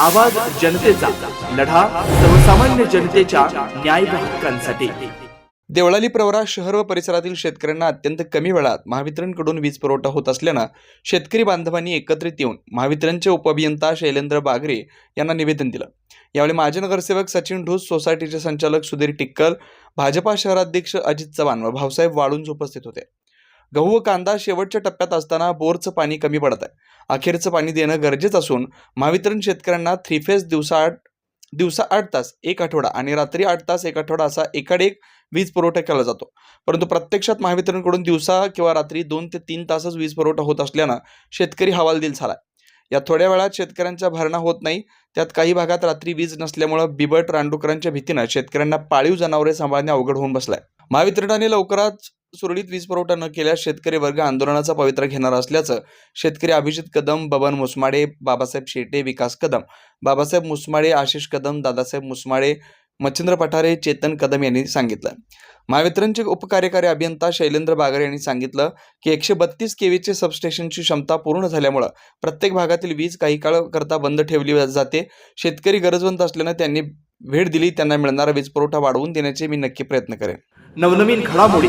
आवाज जनतेचा लढा सर्वसामान्य जनतेच्या न्याय हक्कांसाठी. देवळाली प्रवरा शहर व परिसरातील शेतकऱ्यांना अत्यंत कमी वेळात महावितरणकडून वीज पुरवठा होत असल्यानं शेतकरी बांधवांनी एकत्रित येऊन महावितरणचे उपअभियंता शैलेंद्र बागरे यांना निवेदन दिलं. यावेळी माजी नगरसेवक सचिन ढोस सोसायटीचे संचालक सुधीर टिक्कल भाजपा शहराध्यक्ष अजित चव्हाण व भाऊसाहेब वाळुंज उपस्थित होते. गहू व कांदा शेवटच्या टप्प्यात असताना बोरचं पाणी कमी पडत आहे. अखेरचं पाणी देणं गरजेचं असून महावितरण शेतकऱ्यांना थ्री फेज दिवसा आठ दिवसा आठ तास एक आठवडा आणि रात्री आठ तास एक आठवडा असा एकाड एक वीज पुरवठा केला जातो. परंतु प्रत्यक्षात महावितरणकडून दिवसा किंवा रात्री दोन ते तीन तासच वीज पुरवठा होत असल्यानं शेतकरी हवालदिल झाला या थोड्या वेळात शेतकऱ्यांच्या भरणा होत नाही. त्यात काही भागात रात्री वीज नसल्यामुळं बिबट रानडुकरांच्या भीतीनं शेतकऱ्यांना पाळीव जनावरे सांभाळणे अवघड होऊन बसलाय. महावितरणाने लवकरच सुरळीत वीज पुरवठा न केल्यास शेतकरी वर्ग आंदोलनाचा पवित्रा घेणार असल्याचं शेतकरी अभिजित कदम बबन मुसमाडे बाबासाहेब शेटे विकास कदम. बाबासाहेब मुसमाडे आशिष कदम दादासाहेब मुसमाडे मच्छिंद्र पठारे चेतन कदम यांनी सांगितलं. महावितरणचे उपकार्यकारी अभियंता शैलेंद्र बागर यांनी सांगितलं की एकशे बत्तीस केवीचे सबस्टेशनची क्षमता पूर्ण झाल्यामुळं प्रत्येक भागातील वीज काही काळ करता बंद ठेवली जाते. शेतकरी गरजवंत असल्यानं त्यांनी भेट दिली त्यांना मिळणारा वीज पुरवठा वाढवून देण्याचे मी नक्की प्रयत्न करेन. नवनवीन घडामोडी